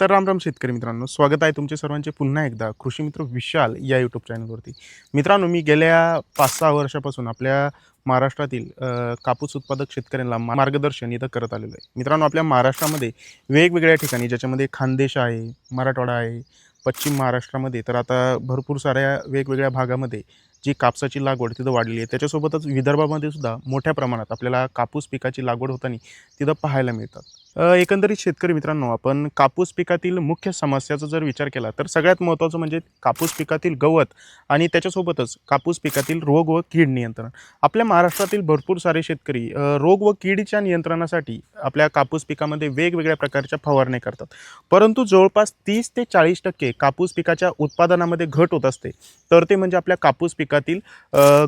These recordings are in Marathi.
तर राम राम शेतकरी मित्रांनो स्वागत आहे तुमचे सर्वांचे पुन्हा एकदा कृषी मित्र विशाल या यूट्यूब चॅनलवरती मित्रांनो मी गेल्या पाच सहा वर्षापासून आपल्या महाराष्ट्रातील कापूस उत्पादक शेतकऱ्यांना मार्गदर्शन इथं करत आलेलो आहे. मित्रांनो आपल्या महाराष्ट्रामध्ये वेगवेगळ्या ठिकाणी ज्याच्यामध्ये खानदेश आहे मराठवाडा आहे पश्चिम महाराष्ट्रामध्ये तर आता भरपूर साऱ्या वेगवेगळ्या भागामध्ये जी कापसाची लागवड तिथं वाढलेली आहे त्याच्यासोबतच विदर्भामध्ये सुद्धा मोठ्या प्रमाणात आपल्याला कापूस पिकाची लागवड होताना तिथं पाहायला मिळतात. एकंदरीत शेतकरी मित्रांनो आपण कापूस पिकातील मुख्य समस्याचा जर विचार केला तर सगळ्यात महत्त्वाचं म्हणजे कापूस पिकातील गवत आणि त्याच्यासोबतच कापूस पिकातील रोग व कीड नियंत्रण. आपल्या महाराष्ट्रातील भरपूर सारे शेतकरी रोग व कीडच्या नियंत्रणासाठी आपल्या कापूस पिकामध्ये वेगवेगळ्या प्रकारच्या फवारणी करतात. परंतु जवळपास तीस ते चाळीस टक्के कापूस पिकाच्या उत्पादनामध्ये घट होत असते. तर ते म्हणजे आपल्या कापूस पिकातील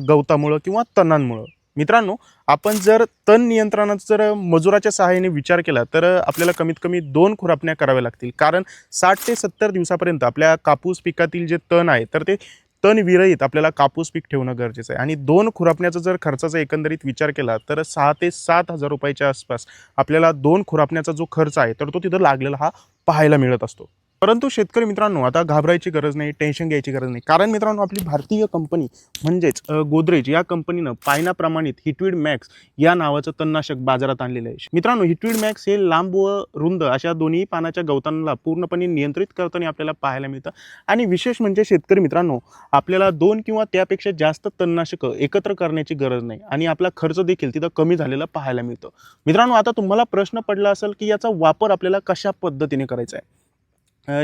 गवतामुळं किंवा तणांमुळं. मित्रांनो आपण जर तण नियंत्रणाचा जर मजुराच्या सहाय्याने विचार केला तर आपल्याला कमीत कमी दोन खुरापण्या कराव्या लागतील. कारण साठ ते सत्तर दिवसापर्यंत आपल्या कापूस पिकातील जे तण आहे तर ते तण विरहित आपल्याला कापूस पीक ठेवणं गरजेचं आहे. आणि दोन खुरापण्याचा जर खर्चाचा एकंदरीत विचार केला तर सहा ते सात हजार रुपयाच्या आसपास आपल्याला दोन खुरापण्याचा जो खर्च आहे तर तो तिथं लागलेला हा पाहायला मिळत असतो. परंतु शेतकरी मित्रांनो आता घाबरायची गरज नाही टेन्शन घ्यायची गरज नाही. कारण मित्रांनो आपली भारतीय कंपनी म्हणजेच गोदरेज या कंपनीनं पायना प्रमाणित हिटवीड मॅक्स या नावाचं तणनाशक बाजारात आणलेलं आहे. मित्रांनो हिटवीड मॅक्स हे लांब व रुंद अशा दोन्ही पानाच्या गवतांना पूर्णपणे नियंत्रित करताना आपल्याला पाहायला मिळतं. आणि विशेष म्हणजे शेतकरी मित्रांनो आपल्याला दोन किंवा त्यापेक्षा जास्त तणनाशकं एकत्र करण्याची गरज नाही आणि आपला खर्च देखील तिथं कमी झालेला पाहायला मिळतं. मित्रांनो आता तुम्हाला प्रश्न पडला असेल की याचा वापर आपल्याला कशा पद्धतीने करायचा आहे?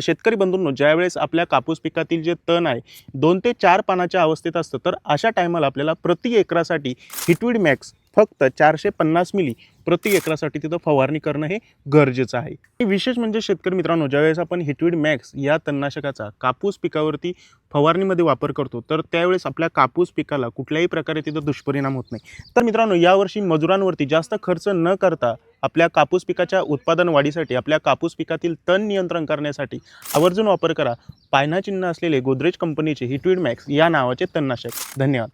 शेतकरी बंधूंनो ज्यावेळेस आपल्या कापूस पिकातील जे तण आहे दोन ते चार पानाच्या अवस्थेत असतं तर अशा टायमाला आपल्याला प्रति एकरासाठी हिटवीड मॅक्स फक्त चारशे पन्नास मिली प्रति एकरासाठी तिथं फवारणी करणं हे गरजेचं आहे. विशेष म्हणजे शेतकरी मित्रांनो ज्यावेळेस आपण हिटवीड मॅक्स या तणनाशकाचा कापूस पिकावरती फवारणीमध्ये वापर करतो तर त्यावेळेस आपल्या कापूस पिकाला कुठल्याही प्रकारे तिथं दुष्परिणाम होत नाही. तर मित्रांनो यावर्षी मजुरांवरती जास्त खर्च न करता आपल्या कापूस पिकाच्या उत्पादन वाढीसाठी आपल्या कापूस पिकातील तण नियंत्रण करण्यासाठी आवर्जून वापर करा. पायना चिन्ह असलेले गोदरेज कंपनीचे हिटवीड मॅक्स या नावाचे तणनाशक. धन्यवाद.